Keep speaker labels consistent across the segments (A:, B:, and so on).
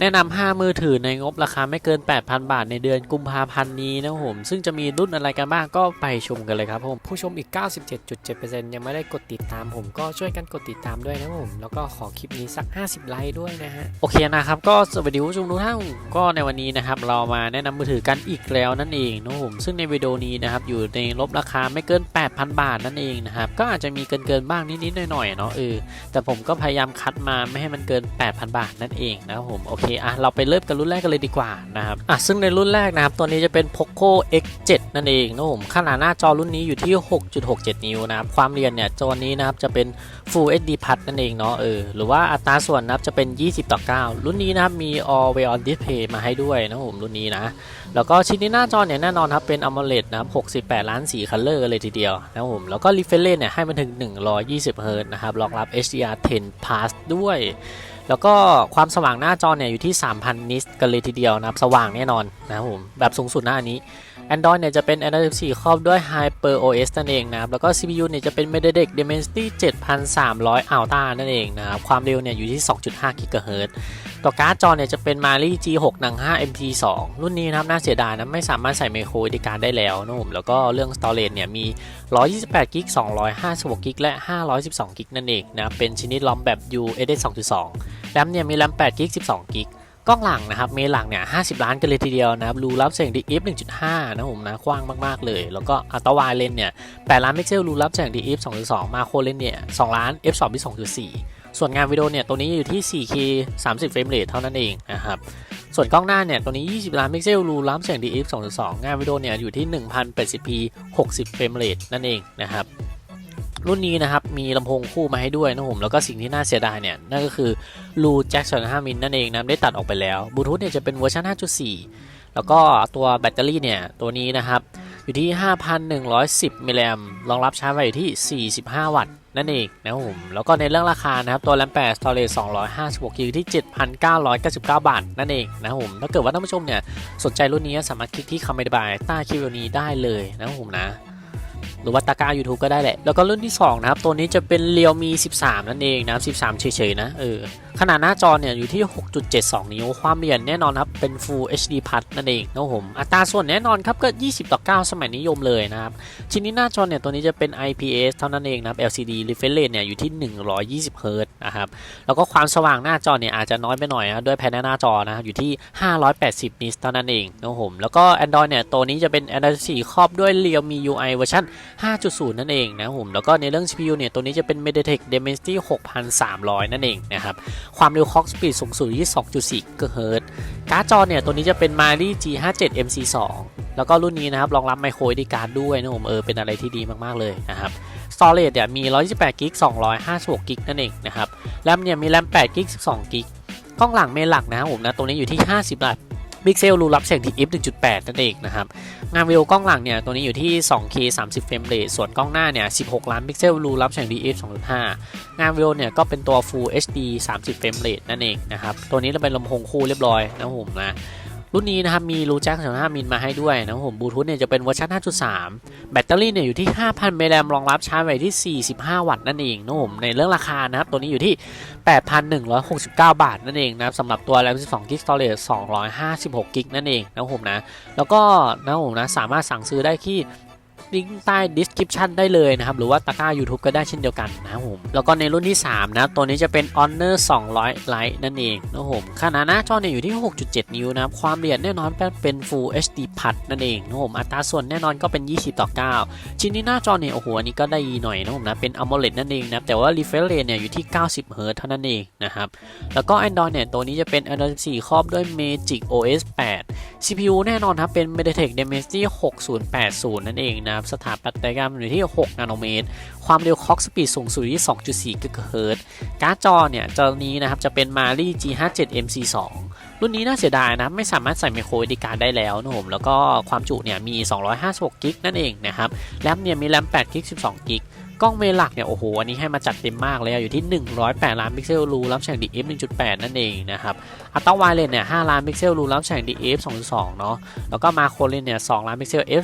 A: แนะนำ5มือถือในงบราคาไม่เกิน 8,000 บาทในเดือนกุมภาพันธ์นี้นะครับผม ซึ่งจะมีรุ่นอะไรกันบ้างก็ไปชมกันเลยครับผม
B: ผู้ชมอีก 97.7%ยังไม่ได้กดติดตามผมก็ช่วยกันกดติดตามด้วยนะผม แล้วก็ขอคลิปนี้สัก 50 ไลค์ด้วยนะฮะ
A: โอเคนะครับ ก็สวัสดีผู้ชมทุกท่านก็ในวันนี้นะครับ เรามาแนะนำมือถือกันอีกแล้วนั่นเองนะครับผม ซึ่งในวิดีโอนี้นะครับอยู่ในลบราคาไม่เกิน 8,000 บาทนั่นเองนะครับก็อาจจะมีเกินเกินๆบ้างนิดๆหน่อยๆเนาะเออแต่ผมก็พยายามคัดมาไม่ให้มันเกิน 8,000 บาทนั่นเองนะผมโอเคอะเราไปเริ่มกันรุ่นแรกกันเลยดีกว่านะครับอะซึ่งในรุ่นแรกนะครับตัวนี้จะเป็น Poco X7 นั่นเองนะครับผมขนาดหน้าจอรุ่นนี้อยู่ที่ 6.67 นิ้วนะครับความเรียนเนี่ยจอนี้นะครับจะเป็น Full HD Plus นั่นเองเนาะเออหรือว่าอัตราส่วนนะครับจะเป็น 20ต่อ9รุ่นนี้นะครับมี Always On Display มาให้ด้วยนะครับผมรุ่นนี้นะแล้วก็ชิ้นนี้หน้าจอเนี่ยแน่นอนครับเป็น AMOLED นะครับ68 ล้านสีคัลเลอร์เลยทีเดียวนะครับผมแล้วก็ refresh rate เนี่ยให้มันถึง 120 Hz นะครับรองรับ HDR10 Plus ด้วย แล้วก็ความสว่างหน้าจอเนี่ยอยู่ที่ 3,000 นิตกันเลยทีเดียวนะครับ สว่างแน่นอนนะครับผมแบบสูงสุดหน้านี้ Android เนี่ยจะเป็น Android 14 ครอบด้วย Hyper OS นั่นเองนะครับ แล้วก็ CPU เนี่ยจะเป็น MediaTek Dimensity 7300 Ultra นั่นเองนะครับ ความเร็วเนี่ยอยู่ที่ 2.5 GHz ตัวการ์ดจอเนี่ยจะเป็น Mali G6 หนัง 5 MP2 รุ่นนี้นะครับน่าเสียดายนะไม่สามารถใส่ micro SD card ได้แล้วนะผมแล้วก็เรื่อง storage เนี่ยมี 128 g b 256 g b และ 512 g b นั่นเองนะเป็นชนิดลอมแบบ USS 2.2 แรมเนี่ยมีแรม8 g b 12 g b กกล้องหลังนะครับเมนหลังเนี่ย50 ล้านกันเลยทีเดียวนะครับรูรับแสง DF 1.5 นะผมนะกว้างมากๆเลย แล้วก็อัลตร้าไวเลนเนี่ย8ล้านพิกเซลรูรับแสง DF 2.2 มาโครเลนเนี่ย2ล้าน f 2 2.4 ส่วนงานวิดีโอเนี่ยตัวนี้อยู่ที่ 4K 30 เฟรมเรทเท่านั้นเองนะครับส่วนกล้องหน้าเนี่ยตัวนี้ 20 ล้านพิกเซลรูรับแสง DF 2.2 งานวิดีโอเนี่ยอยู่ที่ 1080p 60 เฟรมเรทนั่นเองนะครับ รุ่นนี้นะครับ มีลำโพงคู่มาให้ด้วยนะผมแล้วก็สิ่งที่น่าเสียดายเนี่ยนั่นก็คือรูแจ็คสัน5มิลนั่นเองนะได้ตัดออกไปแล้วบลูทูธเนี่ยจะเป็นเวอร์ชัน5.4 แล้วก็ตัวแบตเตอรี่เนี่ยตัวนี้นะครับอยู่ที่ 5,110มิลลิแอมรองรับชาร์จไฟอยู่ที่ 45 วัตต์นั่นเองนะผมแล้วก็ในเรื่องราคานะครับตัวแรม8 storage 256 g b ที่ 7,999 บาท นั่นเองนะผมถ้าเกิดว่าท่านผู้ชมเนี่ยสนใจรุ่นนี้สามารถคลิกที่คำอธิบายใต้คลิปวิดีโอนี้ได้เลยนะผมนะ หรือว่าตะกร้า YouTube ก็ได้แหละ แล้วก็รุ่นที่ 2 นะครับ ตัวนี้จะเป็น Realme 13 นั่นเองนะ13 เฉยๆนะ เออ ขนาดหน้าจอเนี่ยอยู่ที่ 6.72 นิ้ว ความละเรียนแน่นอนครับ เป็น Full HD Plus นั่นเองนะครับผม อัตราส่วนแน่นอนครับก็ 20 ต่อ 9 สมัยนิยมเลยนะครับ ชิ้นนี้หน้าจอเนี่ยตัวนี้จะเป็น IPS เท่านั้นเองนะครับ LCD refresh rate เนี่ยอยู่ที่ 120 Hz นะครับ แล้วก็ความสว่างหน้าจอเนี่ยอาจจะน้อยไปหน่อยนะด้วยแผ่นหน้าจอนะครับอยู่ที่ 580นิตเท่านั้นเองนะครับผม แล้วก็ Android เนี่ยตัวนี้จะเป็น Android 4 ครอบด้วย Realme UI เวอร์ชัน5.0 นั่นเองนะครับผม แล้วก็ในเรื่อง CPU เนี่ยตัวนี้จะเป็น MediaTek Dimensity 6300 นั่นเองนะครับความเร็ว Clock Speed สูงสุดที่ 2.4 GHz การ์ดจอเนี่ย ตัวนี้จะเป็น Mali G57 MC2 แล้วก็รุ่นนี้นะครับ รองรับ Micro SD card ด้วยนะผมเออเป็นอะไรที่ดีมากๆเลยนะครับ Storage เนี่ยมี 128 g b 256 g b นั่นเองนะครับแรมเนี่ยมีแรม8 g b 12 g b กล้องหลังเมนหลักนะครับผมนะตัวนี้อยู่ที่ 50ล้ บิ๊กเซลรูรับแสงที่ f 1.8 นั่นเองนะครับ งานวิดีโอกล้องหลังเนี่ย ตัวนี้อยู่ที่ 2K 30 เฟรมเรทส่วนกล้องหน้าเนี่ย 16 ล้านพิกเซลรูรับแสง DF 2.5 งานวิดีโอเนี่ย ก็เป็นตัว Full HD 30 เฟรมเรทนั่นเองนะครับ ตัวนี้เราเป็นลำโพงคู่เรียบร้อยนะครับผมนะ รุ่นนี้นะครับมีรูแจ็ค3.5มิลมาให้ด้วยนะครับผมบลูทูธเนี่ยจะเป็นเวอร์ชัน 5.3 แบตเตอรี่เนี่ยอยู่ที่ 5,000มิลลิแอมรองรับชาร์จไว้ที่ 45 วัตต์นั่นเองนะครับผมในเรื่องราคานะครับตัวนี้อยู่ที่ 8,169 บาทนั่นเองนะครับสำหรับตัว RAM 12 g b storage 256 g b นั่นเองนะครับผมนะแล้วก็นะครับผมนะสามารถสั่งซื้อได้ที่ ลิงก์ใต้ description ได้เลยนะครับ หรือว่าตะกร้า YouTube ก็ได้เช่นเดียวกันนะครับผมแล้วก็ในรุ่นที่ 3 นะ ตัวนี้จะเป็น Honor 200 Lite นั่นเองนะผมขนาดหน้าจอเนี่ยอยู่ที่ 6.7 นิ้วนะครับ ความละเอียดแน่นอนเป็น Full HD Plus นั่นเองนะผมอัตราส่วนแน่นอนก็เป็น 20 ต่อ 9 ชิ้นนี้หน้าจอเนี่ยโอ้โหอันนี้ก็ได้หน่อยนะผมนะเป็น AMOLED นั่นเองนะแต่ว่า refresh rate เนี่ยอยู่ที่ 90 Hz เท่านั้นเองนะครับแล้วก็ Android เนี่ยตัวนี้จะเป็น Android 4 ครอบด้วย Magic OS 8 CPU แน่นอนครับเป็น MediaTek Dimensity 6080 นั่นเองนะครับสถาปัตยกรรมอยู่ที่ 6 นาโนเมตร ความเร็วคล็อกสปีดสูงสุดที่ 2.4 GHz การ์ดจอเนี่ยจอนี้นะครับจะเป็น Mali G57 MC2 รุ่นนี้น่าเสียดายนะไม่สามารถใส่ micro SD card ได้แล้วนะผมแล้วก็ความจุเนี่ยมี 256กิกนั่นเองนะครับแรมเนี่ยมีแรม8กิก12กิก กล้องเมลักเนี่ยโอ้โหอันนี้ให้มาจัดเต็มมากเลยอยู่ที่ 108 ล้านพิกเซลรูรับแสง DF 1.8 นั่นเองนะครับอัลต้าไวเลนเนี่ย5ล้านพิกเซลรูรับแสง DF 2.2 เนาะแล้วก็มาโครเลนเนี่ย2ล้านพิกเซล f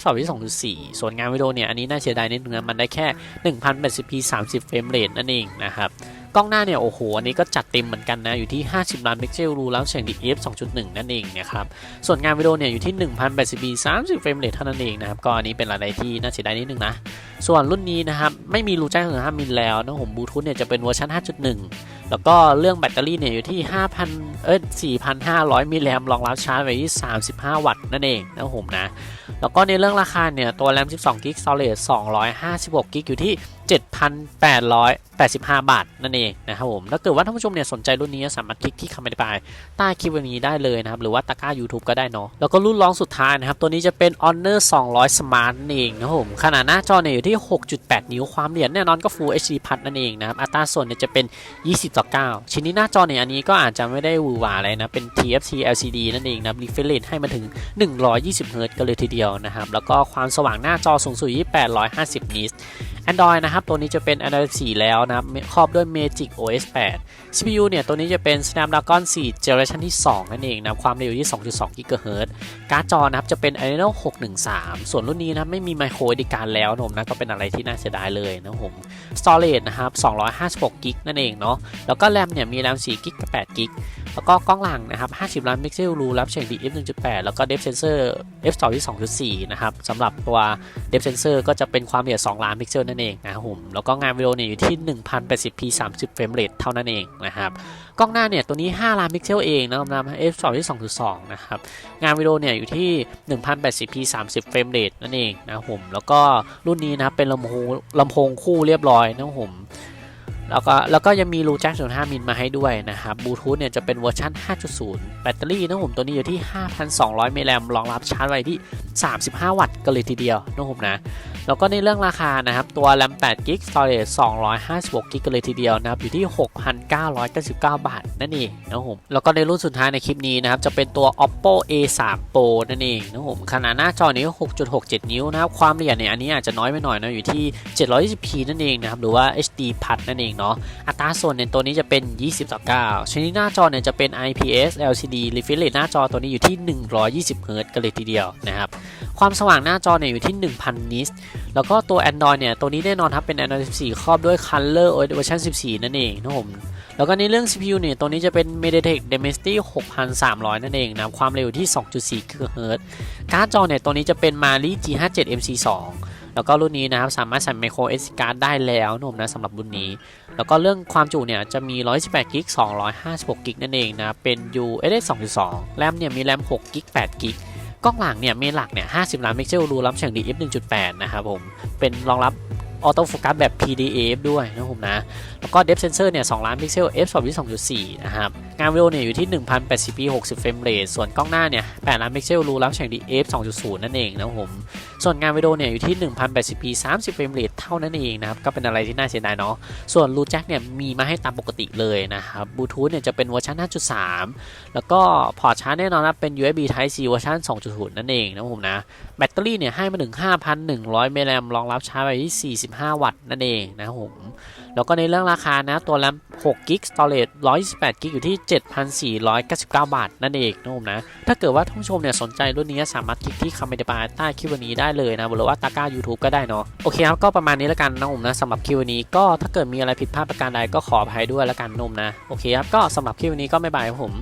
A: 2.2.4 ส่วนงานวิดีโอเนี่ยอันนี้น่าเสียดายนิดนึงนะมันได้แค่ 1080p 30 เฟรมเรทนั่นเองนะครับกล้องหน้าเนี่ยโอ้โหอันนี้ก็จัดเต็มเหมือนกันนะอยู่ที่ 50 ล้านพิกเซลรูรับแสง DF 2.1 นั่นเองนะครับส่วนงานวิดีโอเนี่ยอยู่ที่ 1080p 30 เฟรมเรทเท่านั้นเองนะครับก็อันนี้เป็นอะไรที่น่าเสียดายนิดนึงนะส่วนรุ่นนี้นะครับไม่ไมีรูแจ้งถึง5มิลแล้วนะผมบลูทูธเนี่ยจะเป็นเวอร์ชัน5.1 แล้วก็เรื่องแบตเตอรี่เนี่ยอยู่ที่ 5,000 เอ้ย 4,500 มิลลิแอมรองรับชาร์จไว้ที่ 35 วัตต์นั่นเองนะผมนะ แล้วก็ในเรื่องราคาเนี่ย ตัวแรม 12 กิก storage 256 กิกอยู่ที่ 7,885 บาทนั่นเองนะครับผม ถ้าเกิดว่าท่านผู้ชมเนี่ยสนใจรุ่นนี้สามารถคลิกที่คำอธิบายใต้คลิปวันนี้ได้เลยนะครับ หรือว่าตะกร้า YouTube ก็ได้เนาะ แล้วก็รุ่นรองสุดท้ายนะครับ ตัวนี้จะเป็น Honor 200 Smart นั่นเองนะครับผม ขนาดหน้าจอเนี่ยอยู่ที่ 6.8 นิ้ว ความละเอียดแน่นอนก็ Full HD Plus นั่นเองนะครับ อัตราส่วนเนี่ยจะเป็น20ต่อ 9 ชิ้นนี้หน้าจอเนี่ยอันนี้ก็อาจจะไม่ได้หวือหวาอะไรนะ เป็น TFT LCD นั่นเองนะ refresh rate ให้มาถึง 120 Hz กันเลยทีเดียวนะครับ แล้วก็ความสว่างหน้าจอสูงสุดที่850 นิต Android นะครับ ตัวนี้จะเป็น Android 4 แล้วนะครับ ครอบด้วย Magic OS 8 CPU เนี่ย ตัวนี้จะเป็น Snapdragon 4 Generation ที่ 2 นั่นเองนะความเร็วที่ 2.2 GHz การ์ดจอนะครับ จะเป็น Adreno 613 ส่วนรุ่นนี้นะไม่มี Micro SD card แล้วนมนะ ก็เป็นอะไรที่น่าเสียดายเลยนะผม Storage นะครับ 256 GB นั่นเองเนาะ แล้วก็ RAM เนี่ย มี RAM 4 GB กับ8 GB แล้วก็กล้องหลังนะครับ 50 ล้านพิกเซลรูรับแสง DF 1.8 แล้วก็ Depth Sensor f 2ที่2.4 นะครับสำหรับตัว Depth Sensor ก็จะเป็นความละเอียด 2 ล้านพิกเซลนั่นเองนะครับผมแล้วก็งานวิดีโอเนี่ยอยู่ที่ 1080p 30เฟรมเรทเท่านั้นเองนะครับกล้องหน้าเนี่ยตัวนี้ 5 ล้านพิกเซลเองนะครับนะ f 2ที่2.2 นะครับ งานวิดีโอเนี่ยอยู่ที่ 1080p 30เฟรมเรทนั่นเองนะครับผมแล้วก็รุ่นนี้นะครับเป็นลำโพงลำโพงคู่เรียบร้อยนะครับผมแล้วก็แล้วก็ยังมีรูแจ็ค0.5มิลมาให้ด้วยนะครับบลูทูธเนี่ยจะเป็นเวอร์ชัน5.0 แบตเตอรี่นะผมตัวนี้อยู่ที่ 5,200มิลลิแอมรองรับชาร์จไว้ที่ 35 วัตต์กันเลยทีเดียวนะผมนะ แล้วก็ในเรื่องราคานะครับ ตัว RAM 8 GB Storage 256 GB กเลยทีเดียวนะครับ อยู่ที่ 6,999 บาท นั่นเองนะครับผมแล้วก็ในรุ่นสุดท้ายในคลิปนี้นะครับ จะเป็นตัว Oppo A3 Pro นั่นเองนะครับผมขนาดหน้าจอนี้ 6.67 นิ้วนะครับ ความละเอียดเนี่ยอันนี้อาจจะน้อยไปหน่อยนะ อยู่ที่ 720p นั่นเองนะครับ หรือว่า HD Plus นั่นเองเนาะ อัตราส่วนในตัวนี้จะเป็น 20ต่อ9ชนิดหน้าจอเนี่ยจะเป็น IPS LCD refresh rate หน้าจอตัวนี้อยู่ที่ 120 Hz กันเลยทีเดียวนะครับ ความสว่างหน้าจอเนี่ยอยู่ที่ 1000นิตแล้วก็ตัว Android เนี่ย ตัวนี้แน่นอนครับ เป็น Android 14 ครอบด้วย Color OS เวอร์ชัน14 นั่นเองนะผม แล้วก็ในเรื่อง CPU เนี่ย ตัวนี้จะเป็น MediaTek Dimensity 6300 นั่นเองนะความเร็วที่ 2.4 GHz การ์ดจอเนี่ย ตัวนี้จะเป็น Mali G57 MC2 แล้วก็รุ่นนี้นะครับ สามารถใส่ micro SD card ได้แล้วนะผมนะสำหรับรุ่นนี้ แล้วก็เรื่องความจุเนี่ย จะมี 128 g b 256 g b นั่นเองนะ เป็น UFS 2.2 แรมเนี่ย มีแรม6 g b 8 g b กล้องหลังเนี่ยเมนหลักเนี่ย50 ล้านพิกเซลรูรับแสง DF 1.8 นะครับผม เป็นรองรับ ออโต้โฟกัสแบบ PDAF ด้วยนะผมนะ แล้วก็ Depth Sensor เนี่ย2ล้านพิกเซล f 2.2.4นะครับงานวิดีโอเนี่ยอยู่ที่ 1080p 60เฟรมเรทส่วนกล้องหน้าเนี่ย8ล้านพิกเซลรูรับแสง DF 2.0 นั่นเองนะครับผมส่วนงานวิดีโอเนี่ยอยู่ที่ 1080p 30เฟรมเรทเท่านั้นเองนะครับก็เป็นอะไรที่น่าเสียดายเนาะส่วนรูแจ็คเนี่ยมีมาให้ตามปกติเลยนะครับบลูทูธเนี่ยจะเป็นเวอร์ชัน5.3 แล้วก็พอร์ตชาร์จแน่นอนนะเป็น USB Type C เวอร์ชัน2.0 นั่นเองนะผมนะแบตเตอรี่เนี่ยให้มาถึง5,100มิลลิแอมรองรับชาร์จไว้ที่45วัตต์นั่นเองนะครับผม แล้วก็ในเรื่องราคานะ ตัวแรม6 g b storage 128 g b อยู่ที่ 7,499 บาท นั่นเองนะผมนะ ถ้าเกิดว่าท่านผู้ชมเนี่ยสนใจรุ่นนี้สามารถคลิกที่คำอธิบาใต้คลิปวันนี้ได้เลยนะหรือว่าตะกร้า YouTube ก็ได้เนาะ โอเคครับ ก็ประมาณนี้แล้วกันนะผมนะสำหรับคลิปวันนี้ก็ถ้าเกิดมีอะไรผิดพลาดประการใดก็ขออภัยด้วยแล้วกันนุ่มนะ โอเคครับ ก็สำหรับคลิปวันนี้ก็ไม่บายผม